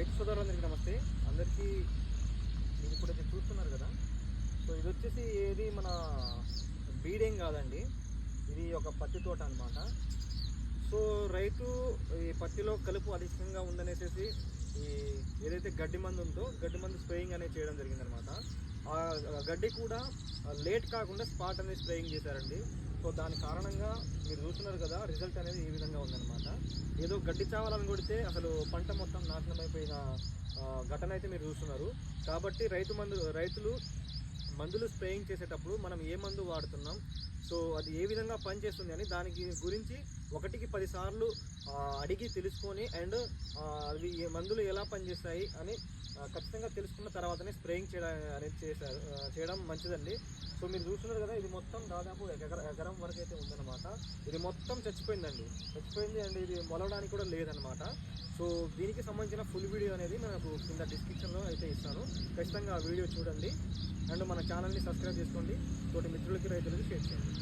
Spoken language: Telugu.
రైతు సోదరులందరికీ నమస్తే. అందరికీ మీరు ఇప్పుడు చూస్తున్నారు కదా? సో ఇది వచ్చేసి ఏది మన బీడేం కాదండి. ఇది ఒక పత్తి తోట అనమాట సో రైతు ఈ పత్తిలో కలుపు అధికంగా ఉందనేసి ఈ ఏదైతే గడ్డి మందు ఉందో గడ్డి మందు స్ప్రేయింగ్ అనేది చేయడం జరిగిందనమాట ఆ గడ్డి కూడా లేట్ కాకుండా స్పాట్ అనేది స్ప్రేయింగ్ చేశారండి. సో దాని కారణంగా మీరు చూస్తున్నారు కదా రిజల్ట్ అనేది ఈ విధంగా ఉందన్నమాట. ఏదో గడ్డి చావాలని కొడితే అసలు పంట మొత్తం నాశనం అయిపోయిన ఘటన అయితే మీరు చూస్తున్నారు. కాబట్టి రైతు మందు రైతులు మందులు స్ప్రేయింగ్ చేసేటప్పుడు మనం ఏ మందు వాడుతున్నాం? సో అది ఏ విధంగా పనిచేస్తుంది అని దానికి గురించి ఒకటికి పదిసార్లు అడిగి తెలుసుకొని అండ్ అవి ఏ మందులు ఎలా పనిచేస్తాయి అని ఖచ్చితంగా తెలుసుకున్న తర్వాతనే స్ప్రేయింగ్ చేయడం అనేది చేశారు చేయడం మంచిదండి. సో మీరు చూస్తున్నారు కదా ఇది మొత్తం దాదాపు ఎకర ఎకరం వరకు అయితే ఉందన్నమాట. ఇది మొత్తం చచ్చిపోయిందండి. చచ్చిపోయింది అండ్ ఇది మొలవడానికి కూడా లేదనమాట సో దీనికి సంబంధించిన ఫుల్ వీడియో అనేది మనకు కింద డిస్క్రిప్షన్లో అయితే ఇస్తాను. ఖచ్చితంగా ఆ వీడియో చూడండి. అండ్ మన ఛానల్ని సబ్స్క్రైబ్ చేసుకోండి. తోటి మిత్రులకి రైతులకి షేర్ చేయండి.